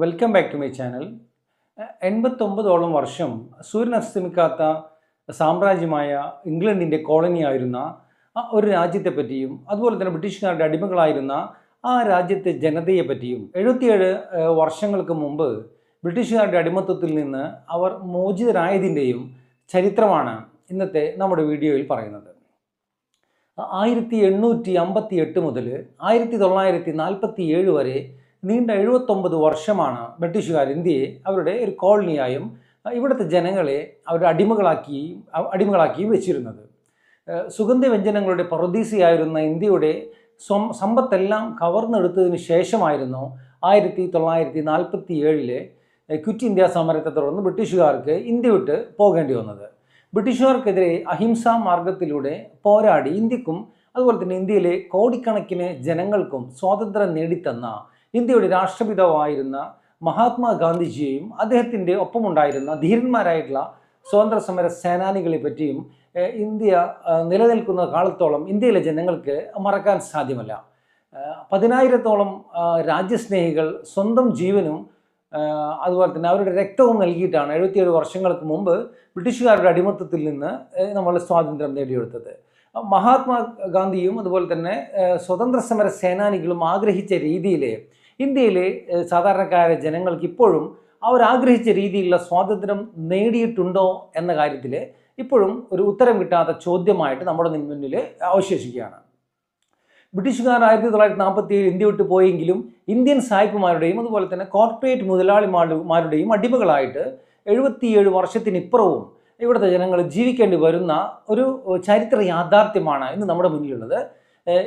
Welcome back to my channel എൺപത്തൊമ്പതോളം വർഷം സൂര്യൻ അസ്തമിക്കാത്ത സാമ്രാജ്യമായ ഇംഗ്ലണ്ടിന്റെ കോളനിയായിരുന്ന ഒരു രാജ്യത്തെ പറ്റിയും അതുപോലെ തന്നെ ബ്രിട്ടീഷുകാരുടെ അടിമകളായിരുന്ന ആ രാജ്യത്തെ ജനതയെ പറ്റിയും എഴുപത്തിയേഴ് വർഷങ്ങൾക്ക് മുമ്പ് ബ്രിട്ടീഷുകാരുടെ അടിമത്വത്തിൽ നിന്ന് അവർ മോചിതരായതിന്റെയും ചരിത്രമാണ് ഇന്നത്തെ നമ്മുടെ വീഡിയോയിൽ പറയുന്നത്. ആയിരത്തി എണ്ണൂറ്റി അമ്പത്തി എട്ട് മുതൽ ആയിരത്തി തൊള്ളായിരത്തി നാൽപ്പത്തി ഏഴ് വരെ നീണ്ട എഴുപത്തൊമ്പത് വർഷമാണ് ബ്രിട്ടീഷുകാർ ഇന്ത്യയെ അവരുടെ ഒരു കോളനിയായും ഇവിടുത്തെ ജനങ്ങളെ അവരുടെ അടിമകളാക്കി അ- അടിമകളാക്കിയും വെച്ചിരുന്നത്. സുഗന്ധവ്യഞ്ജനങ്ങളുടെ പ്രൊദീസിയായിരുന്ന ഇന്ത്യയുടെ സ്വം സമ്പത്തെല്ലാം കവർന്നെടുത്തതിന് ശേഷമായിരുന്നു ആയിരത്തി തൊള്ളായിരത്തി നാൽപ്പത്തി ഏഴിലെ ക്വിറ്റ് ഇന്ത്യ സമരത്തെ തുടർന്ന് ബ്രിട്ടീഷുകാർക്ക് ഇന്ത്യ വിട്ട് പോകേണ്ടി വന്നത്. ബ്രിട്ടീഷുകാർക്കെതിരെ അഹിംസാ മാർഗത്തിലൂടെ പോരാടി ഇന്ത്യക്കും അതുപോലെ തന്നെ ഇന്ത്യയിലെ കോടിക്കണക്കിന് ജനങ്ങൾക്കും സ്വാതന്ത്ര്യം നേടിത്തന്ന ഇന്ത്യയുടെ രാഷ്ട്രപിതാവായിരുന്ന മഹാത്മാഗാന്ധിജിയെയും അദ്ദേഹത്തിന്റെ ഒപ്പമുണ്ടായിരുന്ന ധീരന്മാരായിട്ടുള്ള സ്വാതന്ത്ര്യ സമര സേനാനികളെ പറ്റിയും ഇന്ത്യ നിലനിൽക്കുന്ന കാലത്തോളം ഇന്ത്യയിലെ ജനങ്ങൾക്ക് മറക്കാൻ സാധ്യമല്ല. പതിനായിരത്തോളം രാജ്യസ്നേഹികൾ സ്വന്തം ജീവനും അതുപോലെ തന്നെ അവരുടെ രക്തവും നൽകിയിട്ടാണ് എഴുപത്തിയേഴ് വർഷങ്ങൾക്ക് മുമ്പ് ബ്രിട്ടീഷുകാരുടെ അടിമത്തത്തിൽ നിന്ന് നമ്മൾ സ്വാതന്ത്ര്യം നേടിയെടുത്തത്. മഹാത്മാ ഗാന്ധിയും അതുപോലെ തന്നെ സ്വതന്ത്ര സമര സേനാനികളും ആഗ്രഹിച്ച രീതിയിൽ ഇന്ത്യയിലെ സാധാരണക്കാരെ ജനങ്ങൾക്ക് ഇപ്പോഴും അവർ ആഗ്രഹിച്ച രീതിയിലുള്ള സ്വാതന്ത്ര്യം നേടിയിട്ടുണ്ടോ എന്ന കാര്യത്തിൽ ഇപ്പോഴും ഒരു ഉത്തരം കിട്ടാത്ത ചോദ്യമായിട്ട് നമ്മുടെ മുന്നിൽ അവശേഷിക്കുകയാണ്. ബ്രിട്ടീഷുകാർ ആയിരത്തി തൊള്ളായിരത്തി നാൽപ്പത്തി ഏഴ് ഇന്ത്യ വിട്ടു പോയെങ്കിലും ഇന്ത്യൻ സായിപ്പുമാരുടെയും അതുപോലെ തന്നെ കോർപ്പറേറ്റ് മുതലാളിമാരുടെയും അടിമകളായിട്ട് എഴുപത്തിയേഴ് വർഷത്തിനിപ്പുറവും ഇവിടുത്തെ ജനങ്ങൾ ജീവിക്കേണ്ടി വരുന്ന ഒരു ചരിത്ര യാഥാർത്ഥ്യമാണ് ഇന്ന് നമ്മുടെ മുന്നിലുള്ളത്.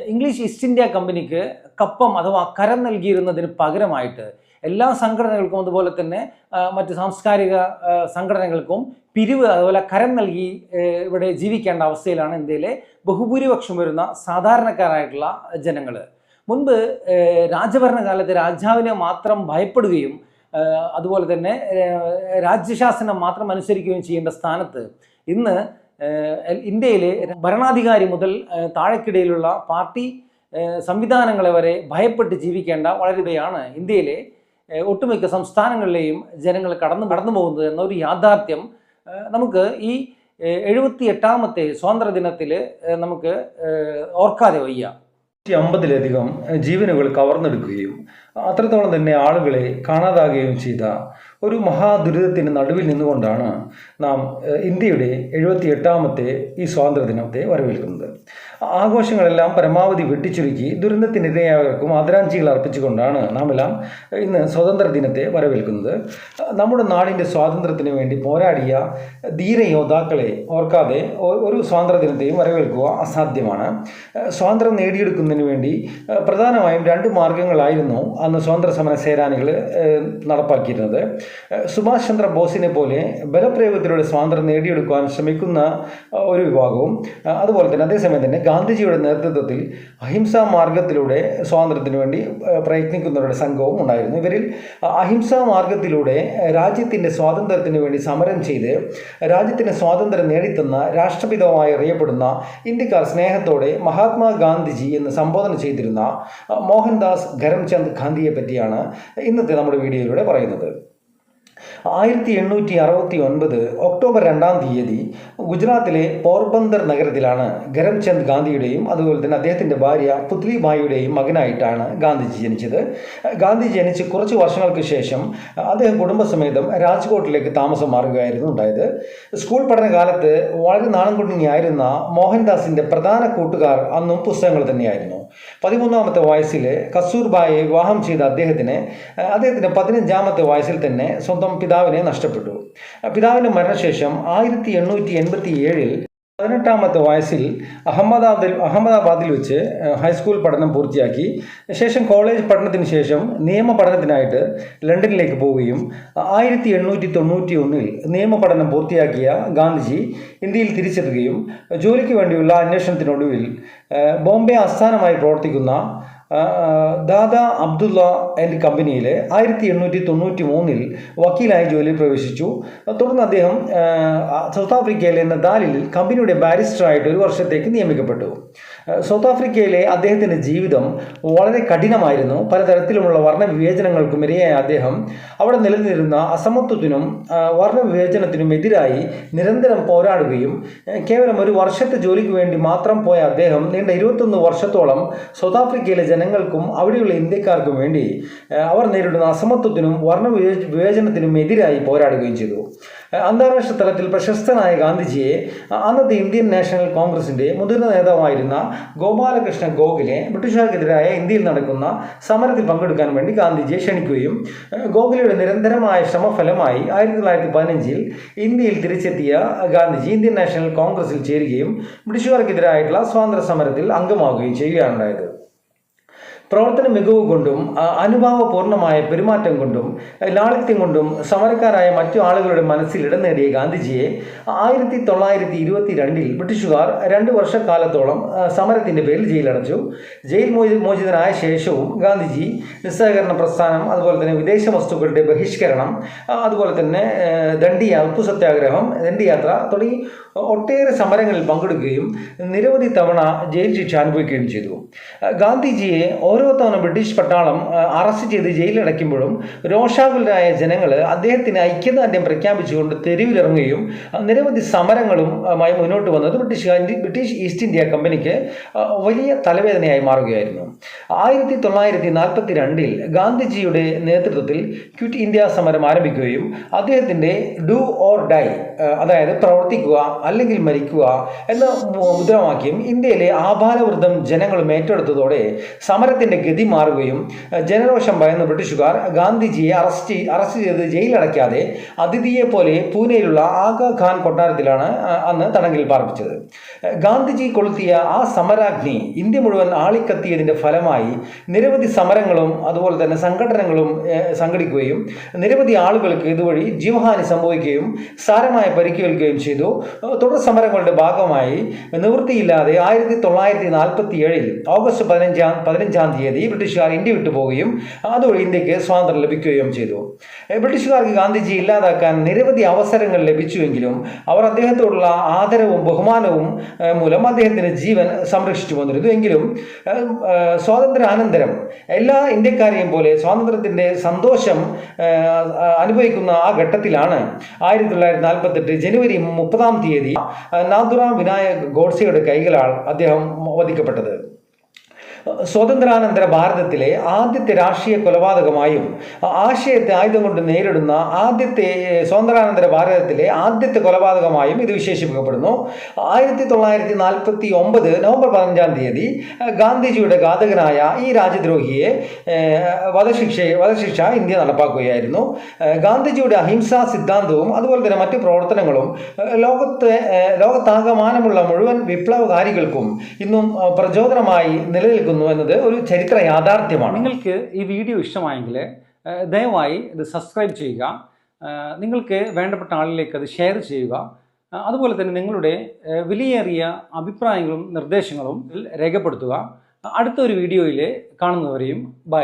ഇംഗ്ലീഷ് ഈസ്റ്റ് ഇന്ത്യ കമ്പനിക്ക് കപ്പം അഥവാ കരം നൽകിയിരുന്നതിന് പകരമായിട്ട് എല്ലാ സംഘടനകൾക്കും അതുപോലെ തന്നെ മറ്റ് സാംസ്കാരിക സംഘടനകൾക്കും പിരിവ് അതുപോലെ കരം നൽകി ഇവിടെ ജീവിക്കേണ്ട അവസ്ഥയിലാണ് ഇന്ത്യയിലെ ബഹുഭൂരിപക്ഷം വരുന്ന സാധാരണക്കാരായിട്ടുള്ള ജനങ്ങൾ. മുൻപ് രാജഭരണകാലത്ത് രാജാവിനെ മാത്രം ഭയപ്പെടുകയും അതുപോലെ തന്നെ രാജ്യശാസനം മാത്രം അനുസരിക്കുകയും ചെയ്യേണ്ട സ്ഥാനത്ത് ഇന്ന് ഇന്ത്യയിലെ ഭരണാധികാരി മുതൽ താഴെക്കിടയിലുള്ള പാർട്ടി സംവിധാനങ്ങളെ വരെ ഭയപ്പെട്ട് ജീവിക്കേണ്ട വളരുകയാണ് ഇന്ത്യയിലെ ഒട്ടുമിക്ക സംസ്ഥാനങ്ങളിലെയും ജനങ്ങൾ കടന്നു കടന്നു പോകുന്നത് എന്നൊരു യാഥാർത്ഥ്യം നമുക്ക് ഈ എഴുപത്തി എട്ടാമത്തെ സ്വാതന്ത്ര്യ ദിനത്തിൽ നമുക്ക് ഓർക്കാതെ വയ്യ. അമ്പതിലധികം ജീവനുകൾ കവർന്നെടുക്കുകയും അത്രത്തോളം തന്നെ ആളുകളെ കാണാതാകുകയും ചെയ്ത ഒരു മഹാദുരിതത്തിന് നടുവിൽ നിന്നുകൊണ്ടാണ് നാം ഇന്ത്യയുടെ എഴുപത്തി എട്ടാമത്തെ ഈ സ്വാതന്ത്ര്യ ദിനത്തെ വരവേൽക്കുന്നത്. ആഘോഷങ്ങളെല്ലാം പരമാവധി വെട്ടിച്ചുരുക്കി ദുരന്തത്തിനിരയായവർക്കും ആദരാഞ്ജലികൾ അർപ്പിച്ചുകൊണ്ടാണ് നാം എല്ലാം ഇന്ന് സ്വാതന്ത്ര്യ ദിനത്തെ വരവേൽക്കുന്നത്. നമ്മുടെ നാടിന്റെ സ്വാതന്ത്ര്യത്തിന് വേണ്ടി പോരാടിയ ധീര യോദ്ധാക്കളെ ഓർക്കാതെ ഒരു സ്വാതന്ത്ര്യ ദിനത്തെയും വരവേൽക്കുക അസാധ്യമാണ്. സ്വാതന്ത്ര്യം നേടിയെടുക്കുന്നതിന് വേണ്ടി പ്രധാനമായും രണ്ട് മാർഗങ്ങളായിരുന്നു അന്ന് സ്വാതന്ത്ര്യ സമര സേനാനികൾ നടപ്പാക്കിയിരുന്നത്. സുഭാഷ് ചന്ദ്ര ബോസിനെ പോലെ ബലപ്രയോഗത്തിലൂടെ സ്വാതന്ത്ര്യം നേടിയെടുക്കുവാൻ ശ്രമിക്കുന്ന ഒരു വിഭാഗവും അതുപോലെ തന്നെ അതേസമയം തന്നെ ഗാന്ധിജിയുടെ നേതൃത്വത്തിൽ അഹിംസാ മാർഗത്തിലൂടെ സ്വാതന്ത്ര്യത്തിന് വേണ്ടി പ്രയത്നിക്കുന്നവരുടെ സംഘവും ഉണ്ടായിരുന്നു. ഇവരിൽ അഹിംസാ മാർഗത്തിലൂടെ രാജ്യത്തിന്റെ സ്വാതന്ത്ര്യത്തിന് വേണ്ടി സമരം ചെയ്ത് രാജ്യത്തിന് സ്വാതന്ത്ര്യം നേടിത്തന്ന രാഷ്ട്രപിതാവായി അറിയപ്പെടുന്ന ഇന്ത്യക്കാർ സ്നേഹത്തോടെ മഹാത്മാഗാന്ധിജി എന്ന് സംബോധന ചെയ്തിരുന്ന മോഹൻദാസ് കരംചന്ദ് ഗാന്ധിയെ പറ്റിയാണ് ഇന്നത്തെ നമ്മുടെ വീഡിയോയിലൂടെ പറയുന്നത്. ആയിരത്തി എണ്ണൂറ്റി അറുപത്തി ഒൻപത് ഒക്ടോബർ രണ്ടാം തീയതി ഗുജറാത്തിലെ പോർബന്ദർ നഗരത്തിലാണ് ഗരംചന്ദ് ഗാന്ധിയുടെയും അതുപോലെ തന്നെ അദ്ദേഹത്തിന്റെ ഭാര്യ പുത്ലിബായിയുടെയും മകനായിട്ടാണ് ഗാന്ധിജി ജനിച്ചത്. ഗാന്ധി ജനിച്ച് കുറച്ച് വർഷങ്ങൾക്ക് ശേഷം അദ്ദേഹം കുടുംബസമേതം രാജ്കോട്ടിലേക്ക് താമസം മാറുകയായിരുന്നു ഉണ്ടായത്. സ്കൂൾ പഠനകാലത്ത് വളരെ നാണം കുടുങ്ങിയായിരുന്ന മോഹൻദാസിന്റെ പ്രധാന കൂട്ടുകാർ അന്നും പുസ്തകങ്ങൾ തന്നെയായിരുന്നു. പതിമൂന്നാമത്തെ വയസ്സിൽ കസൂർബായെ വിവാഹം ചെയ്ത അദ്ദേഹത്തിന് അദ്ദേഹത്തിന്റെ പതിനഞ്ചാമത്തെ വയസ്സിൽ തന്നെ സ്വന്തം പിതാവിനെ നഷ്ടപ്പെട്ടു. പിതാവിന്റെ മരണശേഷം ആയിരത്തി എണ്ണൂറ്റി എൺപത്തി ഏഴിൽ പതിനെട്ടാമത്തെ വയസ്സിൽ അഹമ്മദാബാദിൽ അഹമ്മദാബാദിൽ വെച്ച് ഹൈസ്കൂൾ പഠനം പൂർത്തിയാക്കി. ശേഷം കോളേജ് പഠനത്തിന് ശേഷം നിയമ പഠനത്തിനായിട്ട് ലണ്ടനിലേക്ക് പോവുകയും ആയിരത്തി എണ്ണൂറ്റി തൊണ്ണൂറ്റി ഒന്നിൽ നിയമ പഠനം പൂർത്തിയാക്കിയ ഗാന്ധിജി ഇന്ത്യയിൽ തിരിച്ചെത്തുകയും ജോലിക്ക് വേണ്ടിയുള്ള അന്വേഷണത്തിനൊടുവിൽ ബോംബെ ആസ്ഥാനമായി പ്രവർത്തിക്കുന്ന ദാദ അബ്ദുള്ള ആൻഡ് കമ്പനിയിൽ ആയിരത്തി എണ്ണൂറ്റി തൊണ്ണൂറ്റി മൂന്നിൽ വക്കീലായി ജോലിയിൽ പ്രവേശിച്ചു. തുടർന്ന് അദ്ദേഹം സൗത്ത് ആഫ്രിക്കയിലെ നദാലിൽ കമ്പനിയുടെ ബാരിസ്റ്ററായിട്ട് ഒരു വർഷത്തേക്ക് നിയമിക്കപ്പെട്ടു. സൗത്ത് ആഫ്രിക്കയിലെ അദ്ദേഹത്തിന്റെ ജീവിതം വളരെ കഠിനമായിരുന്നു. പലതരത്തിലുമുള്ള വർണവിവേചനങ്ങൾക്കും ഇരയായ അദ്ദേഹം അവിടെ നിലനിന്നിരുന്ന അസമത്വത്തിനും വർണ വിവേചനത്തിനും എതിരായി നിരന്തരം പോരാടുകയും കേവലം ഒരു വർഷത്തെ ജോലിക്ക് വേണ്ടി മാത്രം പോയ അദ്ദേഹം നീണ്ട ഇരുപത്തൊന്ന് വർഷത്തോളം സൗത്ത് ആഫ്രിക്കയിലെ ജനങ്ങൾക്കും അവിടെയുള്ള ഇന്ത്യക്കാർക്കും വേണ്ടി അവർ നേരിടുന്ന അസമത്വത്തിനും വർണ വിവേ- വിവേചനത്തിനും എതിരായി പോരാടുകയും ചെയ്തു. അന്താരാഷ്ട്ര തലത്തിൽ പ്രശസ്തനായ ഗാന്ധിജിയെ അന്നത്തെ ഇന്ത്യൻ നാഷണൽ കോൺഗ്രസിന്റെ മുതിർന്ന നേതാവായിരുന്ന ഗോപാലകൃഷ്ണ ഗോഖലെ ബ്രിട്ടീഷുകാർക്കെതിരായ ഇന്ത്യയിൽ നടക്കുന്ന സമരത്തിൽ പങ്കെടുക്കാൻ വേണ്ടി ഗാന്ധിജിയെ ക്ഷണിക്കുകയും ഗോഖലെയുടെ നിരന്തരമായ ശ്രമഫലമായി ആയിരത്തി തൊള്ളായിരത്തി പതിനഞ്ചിൽ ഇന്ത്യയിൽ തിരിച്ചെത്തിയ ഗാന്ധിജി ഇന്ത്യൻ നാഷണൽ കോൺഗ്രസിൽ ചേരുകയും ബ്രിട്ടീഷുകാർക്കെതിരായിട്ടുള്ള സ്വാതന്ത്ര്യ സമരത്തിൽ അംഗമാവുകയും ചെയ്യുകയാണുണ്ടായത്. പ്രവർത്തന മികവ് കൊണ്ടും അനുഭാവപൂർണമായ പെരുമാറ്റം കൊണ്ടും ലാളിത്യം കൊണ്ടും സമരക്കാരായ മറ്റു ആളുകളുടെ മനസ്സിൽ ഇടം നേടിയ ഗാന്ധിജിയെ ആയിരത്തി തൊള്ളായിരത്തി ഇരുപത്തി രണ്ടിൽ ബ്രിട്ടീഷുകാർ രണ്ട് വർഷക്കാലത്തോളം സമരത്തിന്റെ പേരിൽ ജയിലടച്ചു. ജയിൽ മോചി മോചിതനായ ശേഷവും ഗാന്ധിജി നിസ്സഹകരണ പ്രസ്ഥാനം അതുപോലെ തന്നെ വിദേശ വസ്തുക്കളുടെ ബഹിഷ്കരണം അതുപോലെ തന്നെ ദണ്ഡിയ ഉപ്പു സത്യാഗ്രഹം ദണ്ഡിയാത്ര തുടങ്ങി ഒട്ടേറെ സമരങ്ങളിൽ പങ്കെടുക്കുകയും നിരവധി തവണ ജയിൽ ശിക്ഷ അനുഭവിക്കുകയും ചെയ്തു. ഗാന്ധിജിയെ ഓരോ തവണ ബ്രിട്ടീഷ് പട്ടാളം അറസ്റ്റ് ചെയ്ത് ജയിലിലടയ്ക്കുമ്പോഴും രോഷാകുലരായ ജനങ്ങൾ അദ്ദേഹത്തിന് ഐക്യദാർഢ്യം പ്രഖ്യാപിച്ചുകൊണ്ട് തെരുവിലിറങ്ങുകയും നിരവധി സമരങ്ങളും ആ, മുന്നോട്ട് വന്നത് ബ്രിട്ടീഷ് ബ്രിട്ടീഷ് ഈസ്റ്റ് ഇന്ത്യ കമ്പനിക്ക് വലിയ തലവേദനയായി മാറുകയായിരുന്നു. ആയിരത്തി തൊള്ളായിരത്തി നാൽപ്പത്തി രണ്ടിൽ ഗാന്ധിജിയുടെ നേതൃത്വത്തിൽ ക്വിറ്റ് ഇന്ത്യ സമരം ആരംഭിക്കുകയും അദ്ദേഹത്തിന്റെ ഡു ഓർ ഡൈ അതായത് പ്രവർത്തിക്കുക അല്ലെങ്കിൽ മരിക്കുക എന്ന മുദ്രാവാക്യം ഇന്ത്യയിലെ ആഭാലവൃദ്ധം ജനങ്ങളും ഏറ്റെടുത്തതോടെ സമരത്തിന്റെ ഗതി മാറുകയും ജനരോഷം ഭയന്ന ബ്രിട്ടീഷുകാർ ഗാന്ധിജിയെ അറസ്റ്റ് അറസ്റ്റ് ചെയ്ത് ജയിലടയ്ക്കാതെ അതിഥിയെ പോലെ പൂനെയിലുള്ള ആഗാ ഖാൻ കൊട്ടാരത്തിലാണ് അന്ന് തടങ്കിൽ പാർപ്പിച്ചത്. ഗാന്ധിജി കൊളുത്തിയ ആ സമരാഗ്നി ഇന്ത്യ മുഴുവൻ ആളിക്കത്തിയതിന്റെ ഫലമായി നിരവധി സമരങ്ങളും അതുപോലെ തന്നെ സംഘടനകളും സംഘടിക്കുകയും നിരവധി ആളുകൾക്ക് ഇതുവഴി ജീവഹാനി സംഭവിക്കുകയും സാരമായ പരിക്കേൽക്കുകയും ചെയ്തു. തുടർ സമരങ്ങളുടെ ഭാഗമായി നിവൃത്തിയില്ലാതെ ആയിരത്തി തൊള്ളായിരത്തി നാൽപ്പത്തി ഏഴിൽ ഓഗസ്റ്റ് പതിനഞ്ചാം പതിനഞ്ചാം തീയതി ബ്രിട്ടീഷുകാർ ഇന്ത്യ വിട്ടു പോവുകയും അതുവഴി ഇന്ത്യയ്ക്ക് സ്വാതന്ത്ര്യം ലഭിക്കുകയും ചെയ്തു. ബ്രിട്ടീഷുകാർക്ക് ഗാന്ധിജി ഇല്ലാതാക്കാൻ നിരവധി അവസരങ്ങൾ ലഭിച്ചുവെങ്കിലും അവർ അദ്ദേഹത്തോടുള്ള ആദരവും ബഹുമാനവും മൂലം അദ്ദേഹത്തിന് ജീവൻ സംരക്ഷിച്ചു വന്നിരുന്നു. എങ്കിലും സ്വാതന്ത്ര്യാനന്തരം എല്ലാ ഇന്ത്യക്കാരെയും പോലെ സ്വാതന്ത്ര്യത്തിന്റെ സന്തോഷം അനുഭവിക്കുന്ന ആ ഘട്ടത്തിലാണ് ആയിരത്തി തൊള്ളായിരത്തി നാൽപ്പത്തെട്ട് ജനുവരി മുപ്പതാം തീയതി ഏഹ്, വിനായക് ഗോഡ്സെയുടെ കൈകളാൽ അദ്ദേഹം വധിക്കപ്പെട്ടത്. സ്വാതന്ത്ര്യാനന്തര ഭാരതത്തിലെ ആദ്യത്തെ രാഷ്ട്രീയ കൊലപാതകമായും ആശയത്തെ ആയുധം കൊണ്ട് നേരിടുന്ന ആദ്യത്തെ സ്വാതന്ത്ര്യാനന്തര ഭാരതത്തിലെ ആദ്യത്തെ കൊലപാതകമായും ഇത് വിശേഷിപ്പിക്കപ്പെടുന്നു. ആയിരത്തി തൊള്ളായിരത്തി നാൽപ്പത്തി ഒമ്പത് നവംബർ പതിനഞ്ചാം തീയതി ഗാന്ധിജിയുടെ ഘാതകനായ ഈ രാജ്യദ്രോഹിയെ വധശിക്ഷ വധശിക്ഷ ഇന്ത്യ നടപ്പാക്കുകയായിരുന്നു. ഗാന്ധിജിയുടെ അഹിംസാ സിദ്ധാന്തവും അതുപോലെ തന്നെ മറ്റു പ്രവർത്തനങ്ങളും ലോകത്തെ ലോകത്താകമാനമുള്ള മുഴുവൻ വിപ്ലവകാരികൾക്കും ഇന്നും പ്രചോദനമായി നിലനിൽക്കുന്നു. എന്നത് ഒരു ചരിത്ര യാഥാർത്ഥ്യമാണ്. നിങ്ങൾക്ക് ഈ വീഡിയോ ഇഷ്ടമായെങ്കിൽ ദയവായി ഇത് സബ്സ്ക്രൈബ് ചെയ്യുക. നിങ്ങൾക്ക് വേണ്ടപ്പെട്ട ആളിലേക്ക് അത് ഷെയർ ചെയ്യുക. അതുപോലെ തന്നെ നിങ്ങളുടെ വിലയേറിയ അഭിപ്രായങ്ങളും നിർദ്ദേശങ്ങളും രേഖപ്പെടുത്തുക. അടുത്ത ഒരു വീഡിയോയിൽ കാണുന്നവരെയും ബൈ.